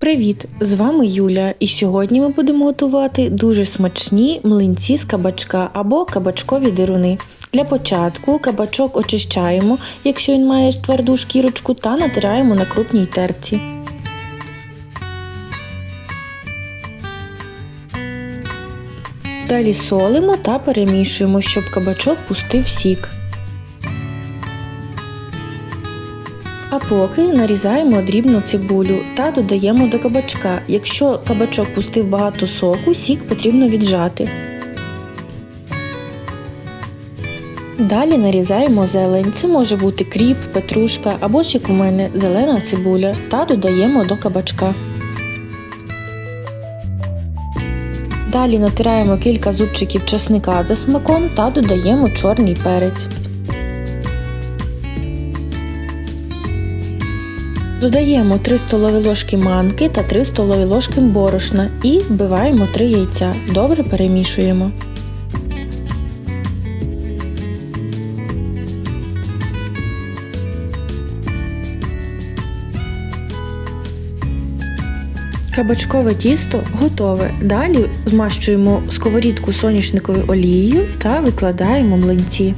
Привіт! З вами Юля, і сьогодні ми будемо готувати дуже смачні млинці з кабачка або кабачкові дируни. Для початку кабачок очищаємо, якщо він має тверду шкірочку, та натираємо на крупній терці. Далі солимо та перемішуємо, щоб кабачок пустив сік. А поки нарізаємо дрібну цибулю та додаємо до кабачка. Якщо кабачок пустив багато соку, сік потрібно віджати. Далі нарізаємо зелень. Це може бути кріп, петрушка або ж як у мене зелена цибуля та додаємо до кабачка. Далі натираємо кілька зубчиків чесника за смаком та додаємо чорний перець. Додаємо 3 столові ложки манки та 3 столові ложки борошна і вбиваємо 3 яйця. Добре перемішуємо. Кабачкове тісто готове. Далі змащуємо сковорідку соняшниковою олією та викладаємо млинці.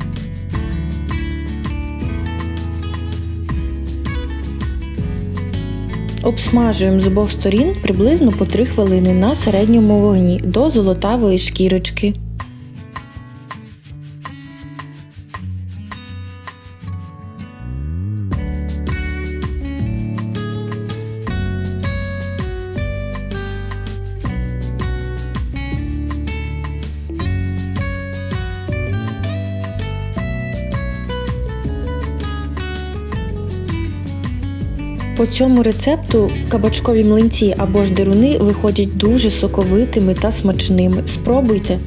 Обсмажуємо з обох сторін приблизно по 3 хвилини на середньому вогні до золотавої шкірочки. По цьому рецепту кабачкові млинці або ж дируни виходять дуже соковитими та смачними. Спробуйте!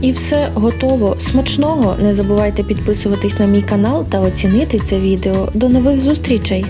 І все готово. Смачного! Не забувайте підписуватись на мій канал та оцінити це відео. До нових зустрічей!